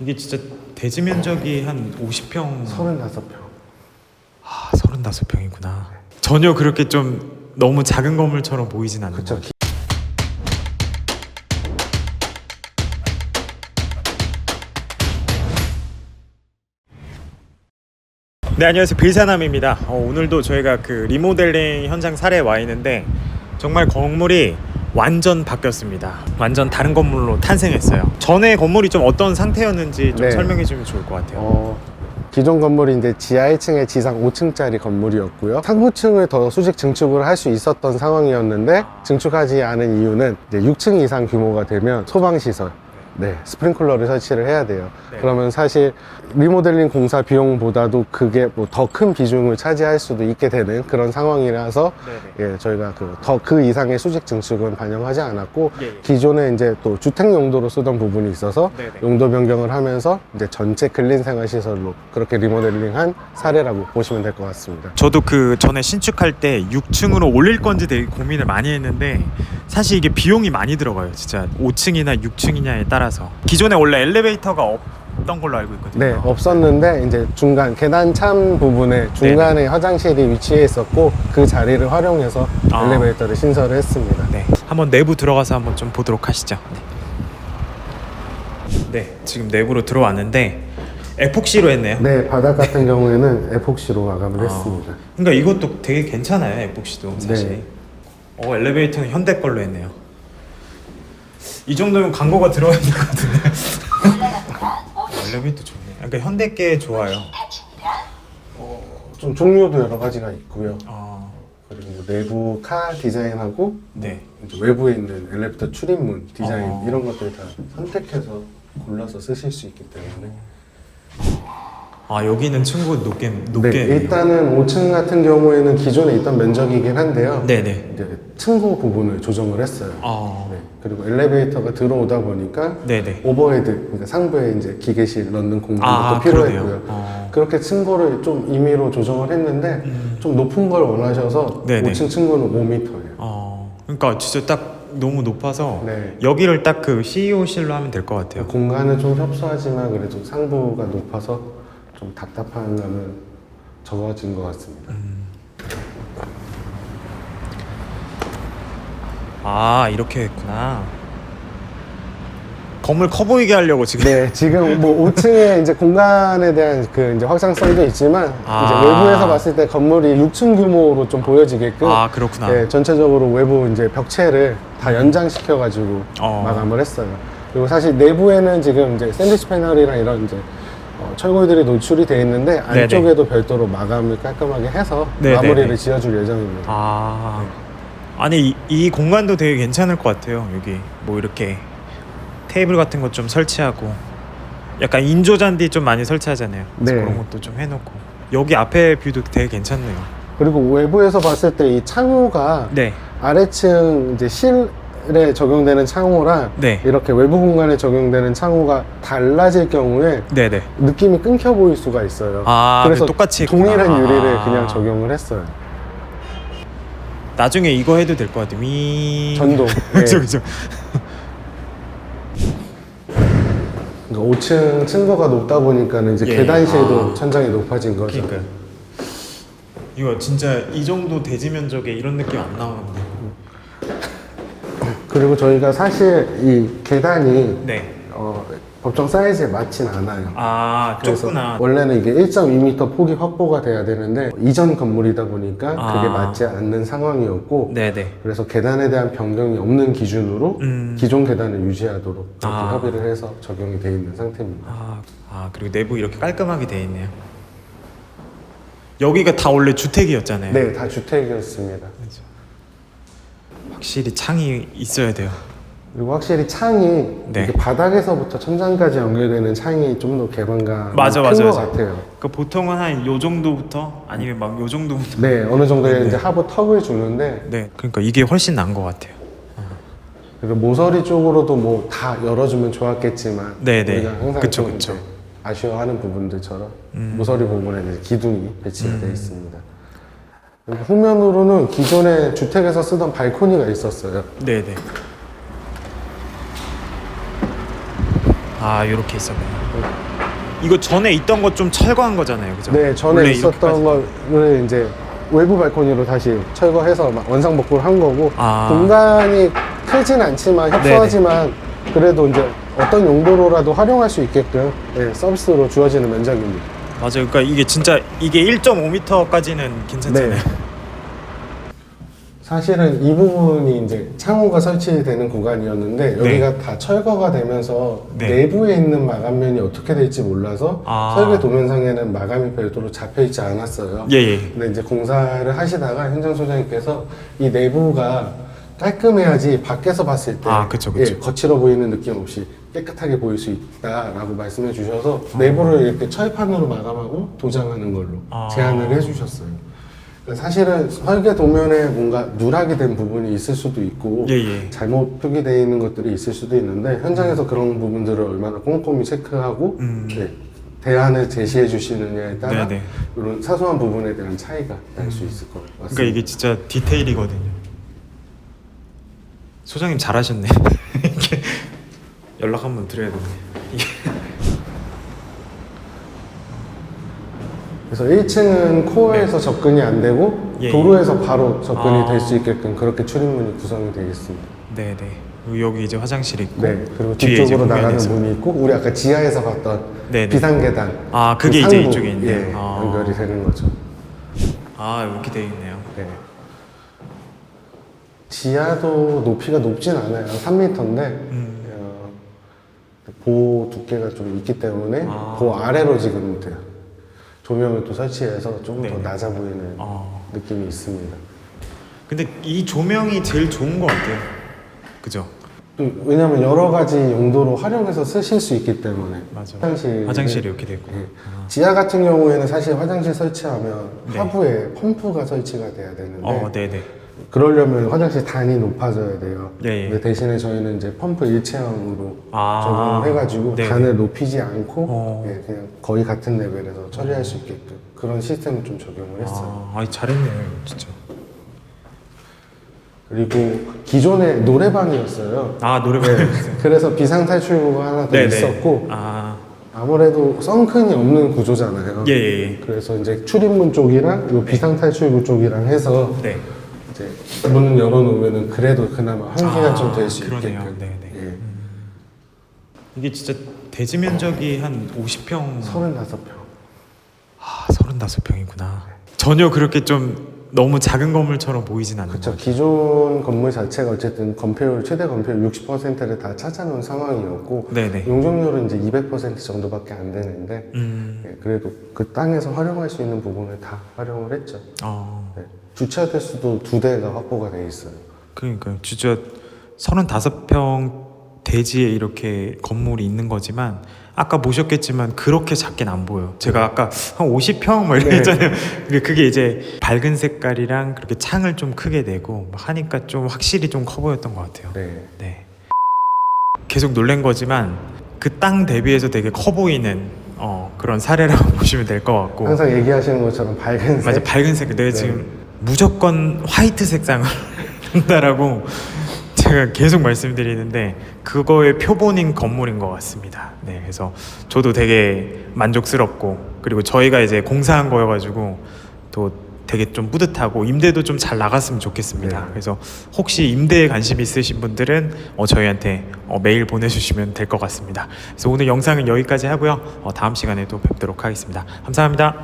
이게 진짜 대지 면적이 한 50평 35평. 아, 35평이구나. 전혀 그렇게 좀 너무 작은 건물처럼 보이진 않는 그쵸. 것 같아요. 네 안녕하세요 빌사남입니다. 어, 오늘도 저희가 그 리모델링 현장 사례에 와 있는데 정말 건물이 완전 바뀌었습니다. 완전 다른 건물로 탄생했어요. 전에 건물이 좀 어떤 상태였는지 좀 네. 설명해 주면 좋을 것 같아요. 어, 기존 건물이 이제 지하 1층에 지상 5층짜리 건물이었고요. 상부층을 더 수직 증축을 할 수 있었던 상황이었는데 증축하지 않은 이유는 이제 6층 이상 규모가 되면 소방시설, 네, 스프링클러를 설치를 해야 돼요. 네. 그러면 사실 리모델링 공사 비용보다도 그게 뭐 더 큰 비중을 차지할 수도 있게 되는 그런 상황이라서 네네. 예, 저희가 그 더 그 이상의 수직 증축은 반영하지 않았고 예, 예. 기존에 이제 또 주택 용도로 쓰던 부분이 있어서 네네. 용도 변경을 하면서 이제 전체 근린 생활 시설로 그렇게 리모델링한 사례라고 보시면 될 것 같습니다. 저도 그 전에 신축할 때 6층으로 올릴 건지 되게 고민을 많이 했는데 사실 이게 비용이 많이 들어가요. 진짜 5층이나 6층이냐에 따라서 기존에 원래 엘리베이터가 없던 걸로 알고 있거든요. 네, 없었는데 이제 중간 계단 참 부분에 중간에 화장실이 위치해 있었고 그 자리를 활용해서 아. 엘리베이터를 신설을 했습니다. 네, 한번 내부 들어가서 한번 좀 보도록 하시죠. 네, 네 지금 내부로 들어왔는데 에폭시로 했네요. 네, 바닥 같은 경우에는 에폭시로 마감을 아. 했습니다. 그러니까 이것도 되게 괜찮아요. 에폭시도 사실. 네. 어 엘리베이터는 현대 걸로 했네요. 이 정도면 광고가 들어야 될것 같은데. 어, 엘리베이터 좋네. 그러니까 현대께 좋아요. 좀 종류도 여러 가지가 있고요. 아, 그리고 내부 카 디자인하고 네. 이제 외부에 있는 엘리베이터 출입문 디자인 어. 이런 것들 다 선택해서 골라서 쓰실 수 있기 때문에 아 여기는 층고 높게 높게. 네, 일단은 5층 같은 경우에는 기존에 있던 면적이긴 한데요. 네네. 이제 층고 부분을 조정을 했어요. 아, 네, 그리고 엘리베이터가 들어오다 보니까 네네. 오버헤드, 그러니까 상부에 이제 기계실 넣는 공간도 아, 필요했고요. 그러네요. 어. 그렇게 층고를 좀 임의로 조정을 했는데 좀 높은 걸 원하셔서 음. 네네. 5층 층고는 5m예요. 어, 그러니까 진짜 딱 너무 높아서 네. 여기를 딱 그 CEO실로 하면 될 것 같아요. 공간은 좀 협소하지만 그래도 상부가 높아서 좀 답답한 감은 적어진 것 같습니다. 아 이렇게 했구나. 건물 커 보이게 하려고 지금. 네, 지금 뭐 5층에 이제 공간에 대한 그 이제 확장성도 있지만 아. 이제 외부에서 봤을 때 건물이 6층 규모로 좀 보여지게끔 아 그렇구나. 네, 전체적으로 외부 이제 벽체를 다 연장시켜 가지고 어. 마감을 했어요. 그리고 사실 내부에는 지금 이제 샌드위치 패널이랑 이런 이제 어, 철골들이 노출이 돼 있는데 네네. 안쪽에도 별도로 마감을 깔끔하게 해서 네네네. 마무리를 지어줄 예정입니다. 아 아니 이, 이 공간도 되게 괜찮을 것 같아요. 여기 뭐 이렇게 테이블 같은 것 좀 설치하고 약간 인조 잔디 좀 많이 설치하잖아요. 네. 그런 것도 좀 해놓고 여기 앞에 뷰도 되게 괜찮네요. 그리고 외부에서 봤을 때 이 창호가 네. 아래층 이제 실 에 적용되는 창호랑 네. 이렇게 외부 공간에 적용되는 창호가 달라질 경우에 네네. 느낌이 끊겨 보일 수가 있어요. 아, 그래서 네, 똑같이 했구나. 동일한 유리를 아. 그냥 적용을 했어요. 나중에 이거 해도 될 것 같아요. 위 전동. 그죠 네. 그죠. 그러니까 5층 층고가 높다 보니까는 이제 예. 계단실도 아. 천장이 높아진 거죠. 그러니까 이거 진짜 이 정도 대지 면적에 이런 느낌 안 나오는데. 그리고 저희가 사실 이 계단이 네. 어, 법정 사이즈에 맞진 않아요. 아 좁구나. 원래는 이게 1.2m 폭이 확보가 돼야 되는데 이전 건물이다 보니까 아. 그게 맞지 않는 상황이었고 네네. 그래서 계단에 대한 변경이 없는 기준으로 음. 기존 계단을 유지하도록 이렇게 아. 협의를 해서 적용이 돼 있는 상태입니다. 아, 아 그리고 내부 이렇게 깔끔하게 돼 있네요. 여기가 다 원래 주택이었잖아요. 네, 다 주택이었습니다. 그렇죠. 확실히 창이 있어야 돼요. 그리고 확실히 창이 네. 이게 바닥에서부터 천장까지 연결되는 창이 좀 더 개방감이 맞아, 큰것 맞아. 같아요. 그 보통은 한 요 정도부터 아니면 막 요 정도부터. 네, 어느 정도의 네. 이제 하부 턱을 주는데 네, 그러니까 이게 훨씬 나은 것 같아요. 그리고 모서리 쪽으로도 뭐 다 열어주면 좋았겠지만 네, 네. 우리가 항상 그쵸, 좀 그쵸. 이제 아쉬워하는 부분들처럼 음. 모서리 부분에 이제 기둥이 배치가 되어 있습니다. 그리고 후면으로는 기존에 주택에서 쓰던 발코니가 있었어요. 네네. 아 이렇게 있었네요. 이거 전에 있던 것 좀 철거한 거잖아요, 그죠? 네, 전에 있었던 이렇게까지- 거를 이제 외부 발코니로 다시 철거해서 막 원상복구를 한 거고 아. 공간이 크진 않지만 협소하지만 그래도 이제 어떤 용도로라도 활용할 수 있게끔 네, 서비스로 주어지는 면적입니다. 맞아요. 그러니까 이게 진짜 이게 1.5m까지는 괜찮잖아요. 네. 사실은 이 부분이 이제 창호가 설치되는 구간이었는데 여기가 다 철거가 되면서 네. 내부에 있는 마감면이 어떻게 될지 몰라서 아. 설계 도면상에는 마감이 별도로 잡혀 있지 않았어요. 예, 예. 근데 이제 공사를 하시다가 현장 소장님께서 이 내부가 깔끔해야지 밖에서 봤을 때 아, 그쵸, 그쵸. 예, 거칠어 보이는 느낌 없이 깨끗하게 보일 수 있다라고 말씀해 주셔서 내부를 이렇게 철판으로 마감하고 도장하는 걸로 아. 제안을 해 주셨어요. 그러니까 사실은 설계 도면에 뭔가 누락이 된 부분이 있을 수도 있고 예, 예. 잘못 표기되어 있는 것들이 있을 수도 있는데 현장에서 그런 부분들을 얼마나 꼼꼼히 체크하고 음. 네, 대안을 제시해 주시느냐에 따라 네 네. 이런 사소한 부분에 대한 차이가 날 수 있을 것 같습니다. 그러니까 이게 진짜 디테일이거든요. 소장님 잘하셨네. 이게 연락 한번 드려야 되네. 이게 그래서 1층은 코어에서 접근이 안 되고 예, 도로에서 바로 접근이 아. 될 수 있게끔 그렇게 출입문이 구성이 되어 있습니다. 네, 네. 여기 이제 화장실 있고 네, 그리고 뒤에 이제 뒤쪽으로 나가는. 문이 있고 우리 아까 지하에서 봤던 네 네. 비상계단 아, 그게 그 이제 상부, 이쪽에 있네요. 예, 아. 연결이 되는 거죠. 아, 이렇게 돼 있네요. 네. 지하도 높이가 높진 않아요. 3m인데 음. 어, 보호 두께가 좀 있기 때문에 아. 그 아래로 지금 돼요. 조명을 또 설치해서 조금 더 네네. 낮아 보이는 어. 느낌이 있습니다. 근데 이 조명이 제일 좋은 것 같아요. 그죠? 또 왜냐하면 여러 가지 용도로 활용해서 쓰실 수 있기 때문에 맞아. 화장실 화장실이 이렇게 돼 있고. 예. 지하 같은 경우에는 사실 화장실 설치하면 네. 하부에 펌프가 설치가 돼야 되는데 어, 네, 네. 그러려면 화장실 단이 높아져야 돼요. 예, 예. 근데 대신에 저희는 이제 펌프 일체형으로 아. 적용을 해가지고 네. 단을 높이지 않고 어. 예, 그냥 거의 같은 레벨에서 처리할 수 있게끔 그런 시스템을 좀 적용을 했어요. 아, 잘했네요, 진짜. 그리고 기존에 노래방이었어요. 아, 노래방 있어요. 그래서 비상 탈출구가 하나 더 네, 있었고 네. 아, 아무래도 썬큰이 없는 구조잖아요. 예, 예, 예. 그래서 이제 출입문 쪽이랑 요 비상 탈출구 쪽이랑 해서 네. 이제 문을 열어놓으면은 그래도 그나마 환기가 아, 좀될 수 그러네요. 있게끔. 네, 네. 예. 이게 진짜 대지 면적이 한 50평. 35평. 아, 35평이구나. 전혀 그렇게 좀 너무 작은 건물처럼 보이진 않는 그렇죠. 것 기존 건물 자체가 어쨌든 건폐율 최대 건폐율 60%를 다 차지하는 상황이었고. 네네. 용적률은 이제 200% 정도밖에 안 되는데 음, 예, 그래도 그 땅에서 활용할 수 있는 부분을 다 활용을 했죠. 어, 네. 주차 대수도 두 대가 확보가 돼 있어요. 그러니까 진짜 35평 대지에 이렇게 건물이 있는 거지만 아까 보셨겠지만 그렇게 작긴 안 보여. 제가 아까 한 50평 뭐 이랬잖아요. 근데 그게 이제 밝은 색깔이랑 그렇게 창을 좀 크게 내고 막 하니까 좀 확실히 좀 커 보였던 것 같아요. 네. 네. 계속 놀란 거지만 그 땅 대비해서 되게 커 보이는 어, 그런 사례라고 보시면 될 것 같고 항상 얘기하시는 것처럼 밝은 맞아 색. 밝은색 내가 네. 지금 무조건 화이트 색상을 한다라고 제가 계속 말씀드리는데 그거의 표본인 건물인 것 같습니다. 네, 그래서 저도 되게 만족스럽고 그리고 저희가 이제 공사한 거여가지고 또 되게 좀 뿌듯하고 임대도 좀 잘 나갔으면 좋겠습니다. 네. 그래서 혹시 임대에 관심 있으신 분들은 어, 저희한테 어, 메일 보내주시면 될 것 같습니다. 그래서 오늘 영상은 여기까지 하고요. 어, 다음 시간에 또 뵙도록 하겠습니다. 감사합니다.